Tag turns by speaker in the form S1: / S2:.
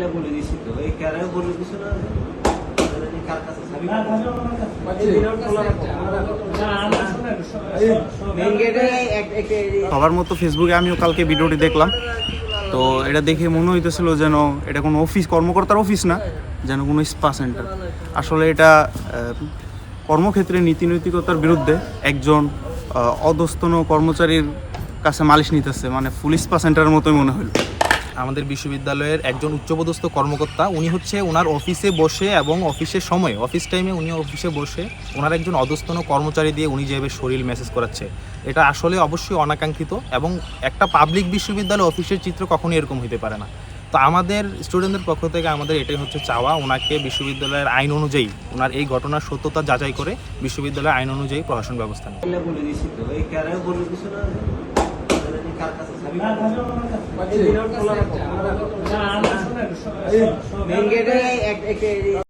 S1: এগুলা বলে দিছি তো এই বলে দিছো না কার কাছে চাবি
S2: সবার মতো ফেসবুকে আমিও কালকে ভিডিওটি দেখলাম তো এটা দেখে মনে হইতেছিল যেন এটা কোনো অফিস কর্মকর্তার অফিস না যেন কোনো স্পা সেন্টার আসলে এটা কর্মক্ষেত্রে নীতি নৈতিকতার বিরুদ্ধে একজন অধস্তন কর্মচারীর কাছে মালিশ নিতেছে মানে ফুল স্পা সেন্টারের মতোই মনে হলো
S3: আমাদের বিশ্ববিদ্যালয়ের একজন উচ্চপদস্থ কর্মকর্তা, উনি হচ্ছে ওনার অফিসে বসে এবং অফিসের সময়, অফিস টাইমে উনি অফিসে বসে ওনার একজন অধস্তন কর্মচারী দিয়ে উনি যেভাবে শরীর মেসেজ করাচ্ছে। এটা আসলে অবশ্যই অনাকাঙ্ক্ষিত এবং একটা পাবলিক বিশ্ববিদ্যালয় অফিসের চিত্র কখনোই এরকম হতে পারে না। তো আমাদের স্টুডেন্টদের পক্ষ থেকে আমাদের এটাই হচ্ছে চাওয়া ওনাকে বিশ্ববিদ্যালয়ের আইন অনুযায়ী ওনার এই ঘটনার সত্যতা যাচাই করে বিশ্ববিদ্যালয়ের আইন অনুযায়ী প্রশাসন ব্যবস্থা নেয়
S1: এগুলা বলে দিছি তো এই ক্যারাও বলে দিছো না জানি কার কাছে চাবি মেইন গেটে